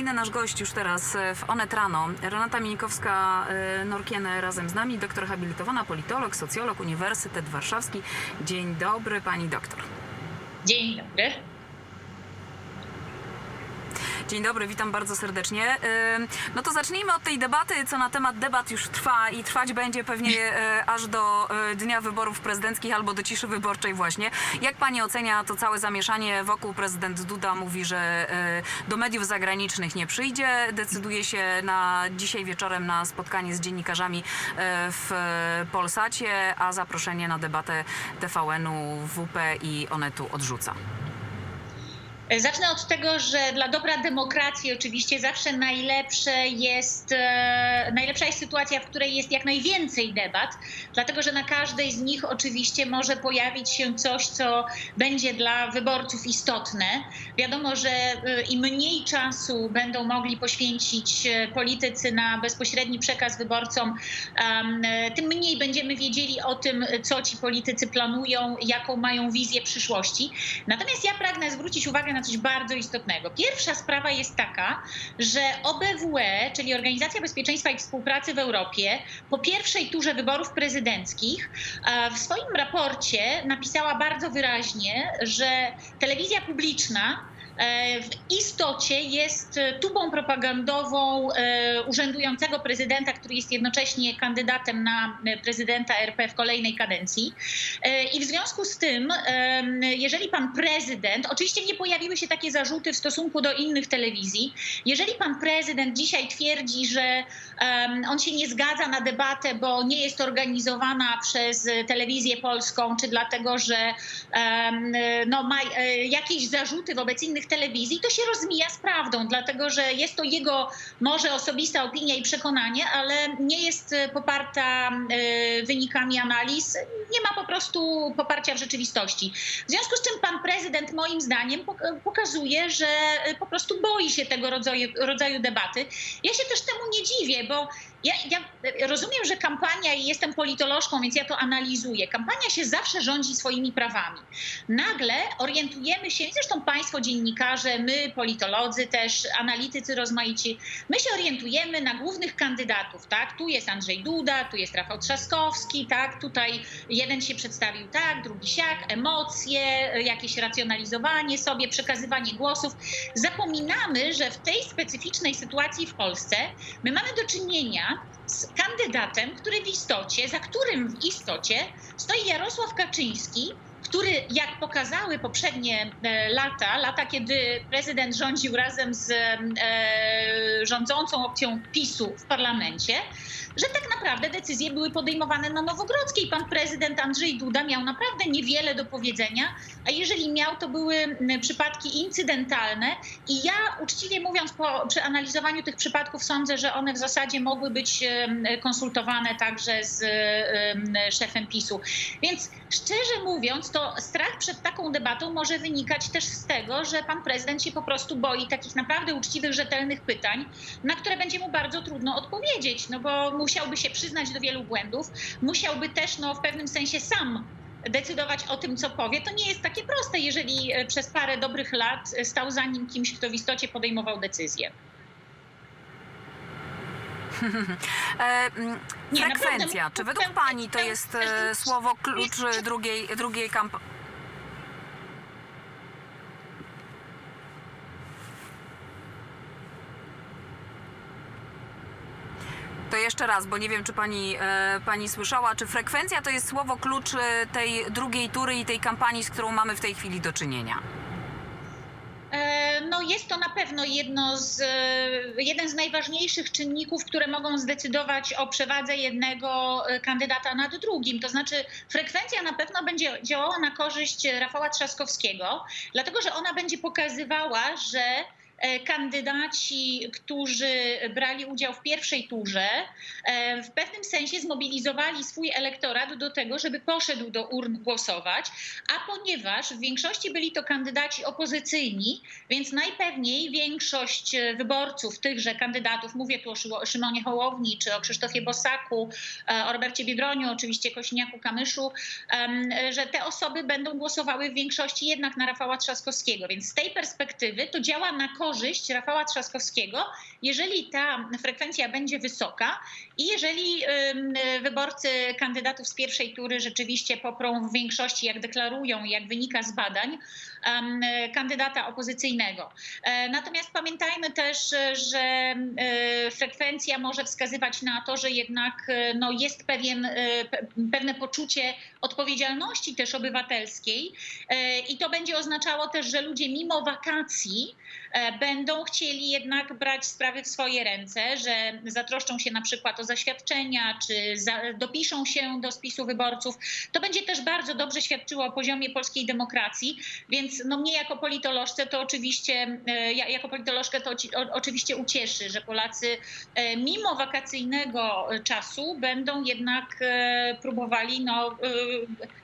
kolejny nasz gość już teraz e, w Onet Rano. Renata Mińkowska-Norkiene razem z nami, doktor habilitowana, politolog, socjolog, Uniwersytet Warszawski. Dzień dobry, pani doktor. Dzień dobry. Dzień dobry, witam bardzo serdecznie. No to zacznijmy od tej debaty, co na temat debat już trwa i trwać będzie pewnie e, aż do e, dnia wyborów prezydenckich albo do ciszy wyborczej właśnie. Jak pani ocenia to całe zamieszanie wokół prezydent Duda mówi, że e, do mediów zagranicznych nie przyjdzie, decyduje się na dzisiaj wieczorem na spotkanie z dziennikarzami w Polsacie, a zaproszenie na debatę TVN-u, WP i Onetu odrzuca. Zacznę od tego, że dla dobra demokracji oczywiście zawsze najlepsze jest, e, najlepsza jest sytuacja, w której jest jak najwięcej debat, dlatego że na każdej z nich oczywiście może pojawić się coś, co będzie dla wyborców istotne. Wiadomo, że e, im mniej czasu będą mogli poświęcić e, politycy na bezpośredni przekaz wyborcom, e, tym mniej będziemy wiedzieli o tym, co ci politycy planują, jaką mają wizję przyszłości. Natomiast ja pragnę zwrócić uwagę na coś bardzo istotnego. Pierwsza sprawa jest taka, że OBWE, czyli Organizacja Bezpieczeństwa i Współpracy w Europie, po pierwszej turze wyborów prezydenckich e, w swoim raporcie napisała bardzo wyraźnie, że telewizja publiczna w istocie jest e, tubą propagandową e, urzędującego prezydenta, który jest jednocześnie kandydatem na e, prezydenta RP w kolejnej kadencji. E, I w związku z tym, jeżeli pan prezydent, oczywiście nie pojawiły się takie zarzuty w stosunku do innych telewizji, jeżeli pan prezydent dzisiaj twierdzi, że on się nie zgadza na debatę, bo nie jest organizowana przez e, telewizję polską, czy dlatego, że no, ma e, jakieś zarzuty wobec innych telewizji, to się rozmija z prawdą, dlatego że jest to jego może osobista opinia i przekonanie, ale nie jest e, poparta e, wynikami analiz, nie ma po prostu poparcia w rzeczywistości. W związku z czym pan prezydent moim zdaniem pok- pokazuje, że e, po prostu boi się tego rodzaju, rodzaju debaty. Ja się też temu nie dziwię, bo ja, ja rozumiem, że kampania, i jestem politolożką, więc ja to analizuję. Kampania się zawsze rządzi swoimi prawami. Nagle orientujemy się, zresztą Państwo dziennikarze, my politolodzy też, analitycy rozmaici, my się orientujemy na głównych kandydatów, tak? Tu jest Andrzej Duda, tu jest Rafał Trzaskowski, tak? Tutaj jeden się przedstawił tak, drugi siak, emocje, jakieś racjonalizowanie sobie, przekazywanie głosów. Zapominamy, że w tej specyficznej sytuacji w Polsce my mamy do czynienia z kandydatem, który w istocie, za którym w istocie stoi Jarosław Kaczyński, który, jak pokazały poprzednie e, lata, lata, kiedy prezydent rządził razem z e, rządzącą opcją PiSu w parlamencie, że tak naprawdę decyzje były podejmowane na Nowogrodzkiej. Pan prezydent Andrzej Duda miał naprawdę niewiele do powiedzenia, a jeżeli miał, to były przypadki incydentalne i ja uczciwie mówiąc, po przeanalizowaniu tych przypadków sądzę, że one w zasadzie mogły być konsultowane także z em, szefem PiSu. Więc szczerze mówiąc, to strach przed taką debatą może wynikać też z tego, że pan prezydent się po prostu boi takich naprawdę uczciwych, rzetelnych pytań, na które będzie mu bardzo trudno odpowiedzieć, no bo musiałby się przyznać do wielu błędów, musiałby też no, w pewnym sensie sam decydować o tym, co powie. To nie jest takie proste, jeżeli e, przez parę dobrych lat e, stał za nim kimś, kto w istocie podejmował decyzje. E, mm, Nie, frekwencja. naprawdę, Czy według pani to jest e, słowo klucz drugiej, drugiej kampanii? To jeszcze raz, bo nie wiem, czy pani, e, pani słyszała, czy frekwencja to jest słowo klucz e, tej drugiej tury i tej kampanii, z którą mamy w tej chwili do czynienia? Jest to na pewno jedno z, e, jeden z najważniejszych czynników, które mogą zdecydować o przewadze jednego e, kandydata nad drugim. To znaczy frekwencja na pewno będzie działała na korzyść Rafała Trzaskowskiego, dlatego że ona będzie pokazywała, że kandydaci, którzy brali udział w pierwszej turze, e, w pewnym sensie zmobilizowali swój elektorat do tego, żeby poszedł do urn głosować, a ponieważ w większości byli to kandydaci opozycyjni, więc najpewniej większość e, wyborców tychże kandydatów, mówię tu o Szymonie Hołowni, czy o Krzysztofie Bosaku, e, o Robercie Biedroniu, oczywiście Kośniaku Kamyszu, e, że te osoby będą głosowały w większości jednak na Rafała Trzaskowskiego. Więc z tej perspektywy to działa na korzyść korzyść Rafała Trzaskowskiego, jeżeli ta frekwencja będzie wysoka i jeżeli wyborcy kandydatów z pierwszej tury rzeczywiście poprą w większości, jak deklarują, jak wynika z badań, kandydata opozycyjnego. E, Natomiast pamiętajmy też, że e, frekwencja może wskazywać na to, że jednak e, no, jest pewien, pe- pewne poczucie odpowiedzialności też obywatelskiej i to będzie oznaczało też, że ludzie mimo wakacji będą chcieli jednak brać sprawy w swoje ręce, że zatroszczą się na przykład o zaświadczenia, czy za, dopiszą się do spisu wyborców. To będzie też bardzo dobrze świadczyło o poziomie polskiej demokracji, więc no mnie jako politolożce to oczywiście, e, ja- jako politolożkę to oczywiście ucieszy, że Polacy e, mimo wakacyjnego e, czasu będą jednak e, próbowali, no, e,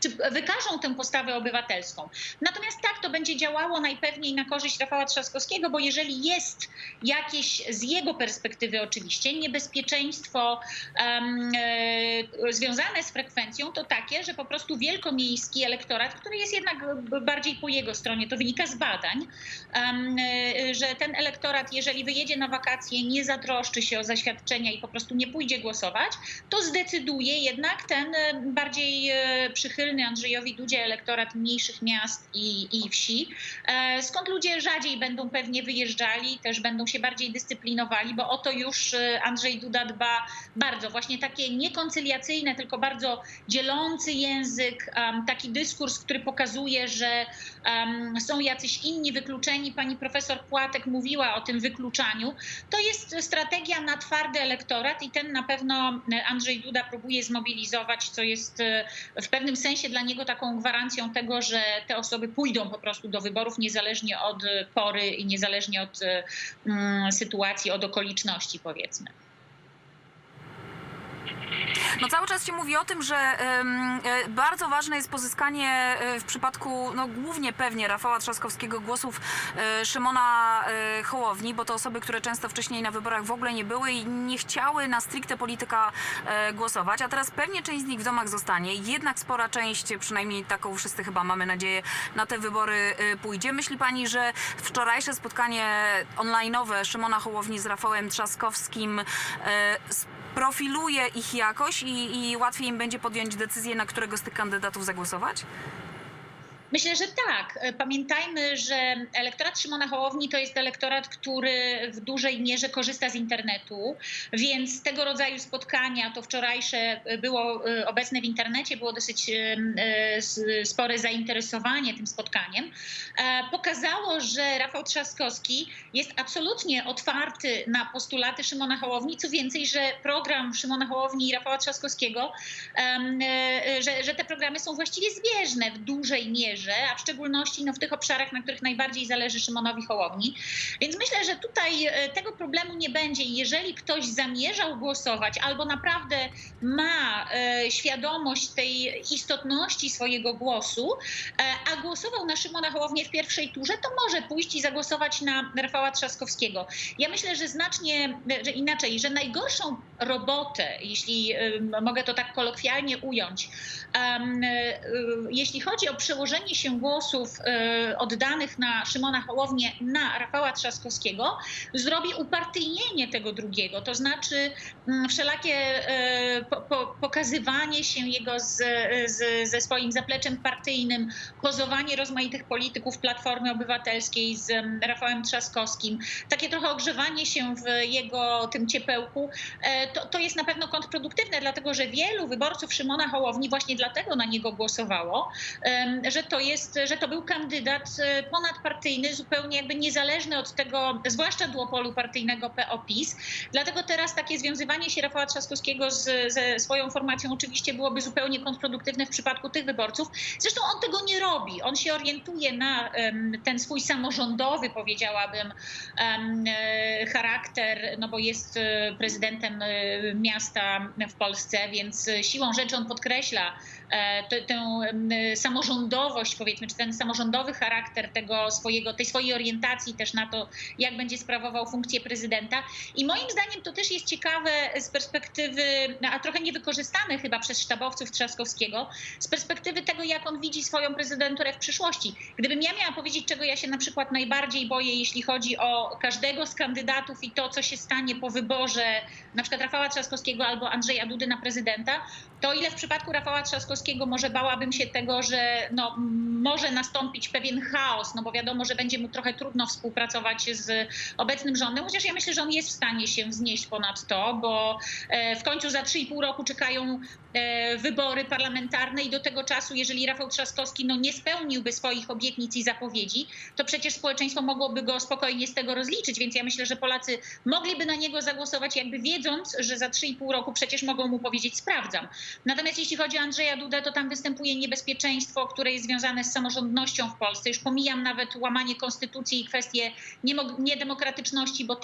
czy wykażą tę postawę obywatelską. Natomiast tak, to będzie działało najpewniej na korzyść Rafała Trzaskowskiego, bo jeżeli jest jakieś z jego perspektywy oczywiście niebezpieczeństwo em, e, związane z frekwencją, to takie, że po prostu wielkomiejski elektorat, który jest jednak bardziej po jego stronie, to wynika z badań, em, e, że ten elektorat, jeżeli wyjedzie na wakacje, nie zatroszczy się o zaświadczenia i po prostu nie pójdzie głosować, to zdecyduje jednak ten e, bardziej e, przychylny Andrzejowi Dudzie elektorat mniejszych miast i, i wsi, e, skąd ludzie rzadziej będą pewnie wyjeżdżali, też będą się bardziej dyscyplinowali, bo o to już e, Andrzej Duda dba bardzo. Właśnie takie niekoncyliacyjne, tylko bardzo dzielący język, taki dyskurs, który pokazuje, że są jacyś inni wykluczeni. Pani profesor Płatek mówiła o tym wykluczaniu. To jest strategia na twardy elektorat i ten na pewno e, Andrzej Duda próbuje zmobilizować, co jest e, w pewnym sensie dla niego taką gwarancją tego, że te osoby pójdą po prostu do wyborów niezależnie od pory i niezależnie od e, mm, sytuacji, od okoliczności powiedzmy. No cały czas się mówi o tym, że e, bardzo ważne jest pozyskanie e, w przypadku, no głównie pewnie Rafała Trzaskowskiego głosów e, Szymona Hołowni, bo to osoby, które często wcześniej na wyborach w ogóle nie były i nie chciały na stricte polityka głosować, a teraz pewnie część z nich w domach zostanie. Jednak spora część, przynajmniej taką wszyscy chyba mamy nadzieję, na te wybory pójdzie. Myśli pani, że wczorajsze spotkanie online'owe Szymona Hołowni z Rafałem Trzaskowskim e, profiluje ich jakoś i, i łatwiej im będzie podjąć decyzję, na którego z tych kandydatów zagłosować? Myślę, że tak. Pamiętajmy, że elektorat Szymona Hołowni to jest elektorat, który w dużej mierze korzysta z internetu, więc tego rodzaju spotkania, to wczorajsze było e, obecne w internecie, było dosyć e, e, spore zainteresowanie tym spotkaniem, e, pokazało, że Rafał Trzaskowski jest absolutnie otwarty na postulaty Szymona Hołowni, co więcej, że program Szymona Hołowni i Rafała Trzaskowskiego, e, że te programy są właściwie zbieżne w dużej mierze, a w szczególności no, w tych obszarach, na których najbardziej zależy Szymonowi Hołowni. Więc myślę, że tutaj e, tego problemu nie będzie. Jeżeli ktoś zamierzał głosować albo naprawdę ma e, świadomość tej istotności swojego głosu, e, a głosował na Szymona Hołownię w pierwszej turze, to może pójść i zagłosować na Rafała Trzaskowskiego. Ja myślę, że znacznie, że inaczej, że najgorszą robotę, jeśli em, mogę to tak kolokwialnie ująć, e, jeśli chodzi o przełożenie się głosów e, oddanych na Szymona Hołownię na Rafała Trzaskowskiego, zrobi upartyjnienie tego drugiego, to znaczy mm, wszelakie po, pokazywanie się jego z, z, ze swoim zapleczem partyjnym, pozowanie rozmaitych polityków Platformy Obywatelskiej z em, Rafałem Trzaskowskim, takie trochę ogrzewanie się w jego tym ciepełku, e, to, to jest na pewno kontrproduktywne, dlatego że wielu wyborców Szymona Hołowni właśnie dlatego na niego głosowało, że to jest, że to był kandydat e, ponadpartyjny, zupełnie jakby niezależny od tego, zwłaszcza duopolu partyjnego PO-PiS. Dlatego teraz takie związywanie się Rafała Trzaskowskiego z, ze swoją formacją oczywiście byłoby zupełnie kontrproduktywne w przypadku tych wyborców. Zresztą on tego nie robi. On się orientuje na ten swój samorządowy, powiedziałabym, e, charakter, no bo jest e, prezydentem miasta w Polsce, więc siłą rzeczy on podkreśla tę- tę em, samorządowość powiedzmy, czy ten samorządowy charakter tego swojego, tej swojej orientacji też na to, jak będzie sprawował funkcję prezydenta. I moim zdaniem to też jest ciekawe z perspektywy, a trochę niewykorzystane chyba przez sztabowców Trzaskowskiego, z perspektywy tego, jak on widzi swoją prezydenturę w przyszłości. Gdybym ja miała powiedzieć, czego ja się na przykład najbardziej boję, jeśli chodzi o każdego z kandydatów i to, co się stanie po wyborze na przykład Rafała Trzaskowskiego albo Andrzeja Dudy na prezydenta, to ile w przypadku Rafała Trzaskowskiego może bałabym się tego, że no, może nastąpić pewien chaos, no bo wiadomo, że będzie mu trochę trudno współpracować z obecnym rządem, chociaż ja myślę, że on jest w stanie się wznieść ponad to, bo e, w końcu za 3,5 roku czekają e, wybory parlamentarne i do tego czasu, jeżeli Rafał Trzaskowski no, nie spełniłby swoich obietnic i zapowiedzi, to przecież społeczeństwo mogłoby go spokojnie z tego rozliczyć, więc ja myślę, że Polacy mogliby na niego zagłosować jakby wiedząc, że za 3,5 roku przecież mogą mu powiedzieć sprawdzam. Natomiast jeśli chodzi o Andrzeja Dudę, to tam występuje niebezpieczeństwo, które jest związane z samorządnością w Polsce. Już pomijam nawet łamanie konstytucji i kwestie niedemokratyczności, bo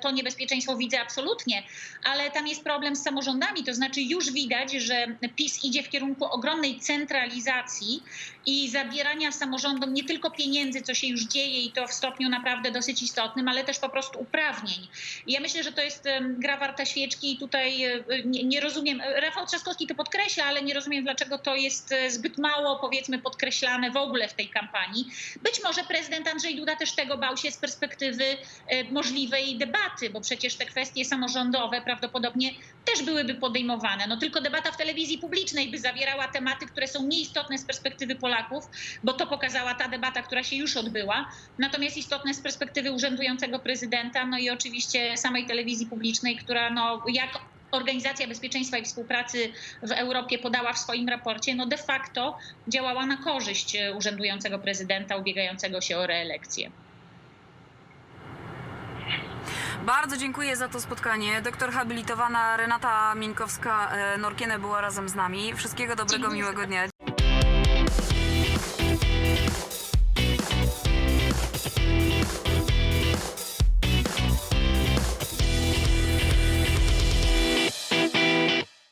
to niebezpieczeństwo widzę absolutnie, ale tam jest problem z samorządami, to znaczy już widać, że PiS idzie w kierunku ogromnej centralizacji i zabierania samorządom nie tylko pieniędzy, co się już dzieje i to w stopniu naprawdę dosyć istotnym, ale też po prostu uprawnień. I ja myślę, że to jest gra warta świeczki i tutaj e, nie, nie rozumiem, Rafał Trzaskowski to podkreśla, ale nie rozumiem, dlaczego to jest e, zbyt mało, powiedzmy, podkreślane w ogóle w tej kampanii. Być może prezydent Andrzej Duda też tego bał się z perspektywy e, możliwej debaty, bo przecież te kwestie samorządowe prawdopodobnie też byłyby podejmowane. No tylko debata w telewizji publicznej by zawierała tematy, które są nieistotne z perspektywy Polaków, bo to pokazała ta debata, która się już odbyła. Natomiast istotne z perspektywy urzędującego prezydenta, no i oczywiście samej telewizji publicznej, która no jak Organizacja Bezpieczeństwa i Współpracy w Europie podała w swoim raporcie, no de facto działała na korzyść e, urzędującego prezydenta ubiegającego się o reelekcję. Bardzo dziękuję za to spotkanie. Doktor habilitowana Renata Mińkowska-Norkiene była razem z nami. Wszystkiego dobrego, Dziękuję miłego dnia.